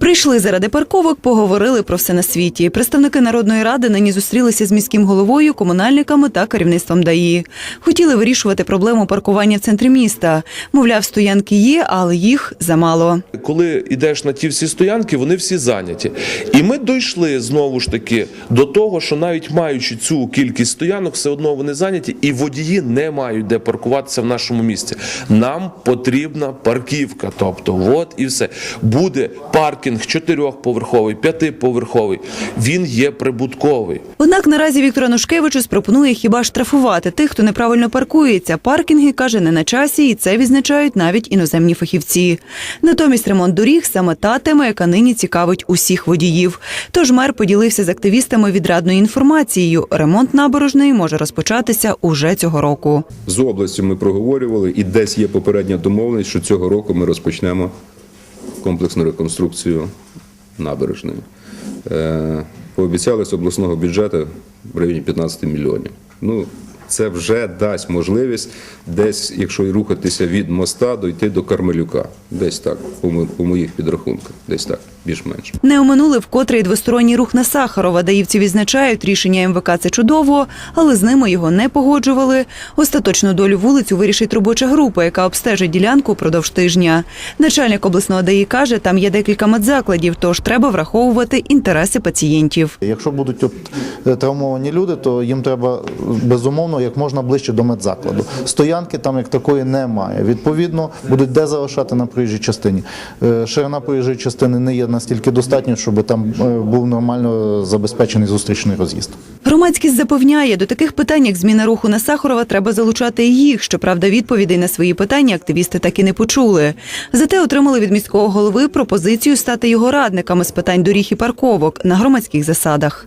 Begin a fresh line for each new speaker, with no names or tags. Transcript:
Прийшли заради парковок, поговорили про все на світі. Представники народної ради нині зустрілися з міським головою, комунальниками та керівництвом ДАІ. Хотіли вирішувати проблему паркування в центрі міста. Мовляв, стоянки є, але їх замало.
Коли йдеш на ті всі стоянки, вони всі зайняті. І ми дійшли знову ж таки до того, що навіть маючи цю кількість стоянок, все одно вони зайняті, і водії не мають де паркуватися в нашому місті. Нам потрібна парківка. Тобто, от і все. Буде паркінг чотирьохповерховий, п'ятиповерховий. Він є прибутковий.
Однак наразі Віктор Анушкевичус пропонує хіба штрафувати тих, хто неправильно паркується. Паркінги каже не на часі, і це відзначають навіть іноземні фахівці. Натомість ремонт доріг саме та тема, яка нині цікавить усіх водіїв. Тож мер поділився з активістами відрадною інформацією. Ремонт набережної може розпочатися уже цього року.
З областю ми проговорювали, і десь є попередня домовленість, що цього року ми розпочнемо комплексну реконструкцію набережної. Е, Пообіцяли з обласного бюджету в районі 15 мільйонів. Ну, це вже дасть можливість десь, якщо й рухатися від моста, дойти до Кармелюка. Десь так, по по моїх підрахунках, десь так, більш-менш.
Не оминули вкотре й двосторонній рух на Сахарова. Даївці відзначають, рішення МВК це чудово, але з ними його не погоджували. Остаточну долю вулицю вирішить робоча група, яка обстежить ділянку впродовж тижня. Начальник обласного ДАІ каже, там є декілька медзакладів, тож треба враховувати інтереси пацієнтів.
Якщо будуть е, травмовані люди, то їм треба безумовно як можна ближче до медзакладу. Стоянки там як такої немає. Відповідно, будуть де залишати на проїжджій частині. Е, Ширина проїжджої частини не є настільки достатньо, щоб там е, був нормально забезпечений зустрічний роз'їзд.
Громадськість запевняє, до таких питань, як зміна руху на Сахарова, треба залучати їх. Щоправда, відповідей на свої питання активісти так і не почули. Зате отримали від міського голови пропозицію стати його радниками з питань доріг і парковок на громадських засадах.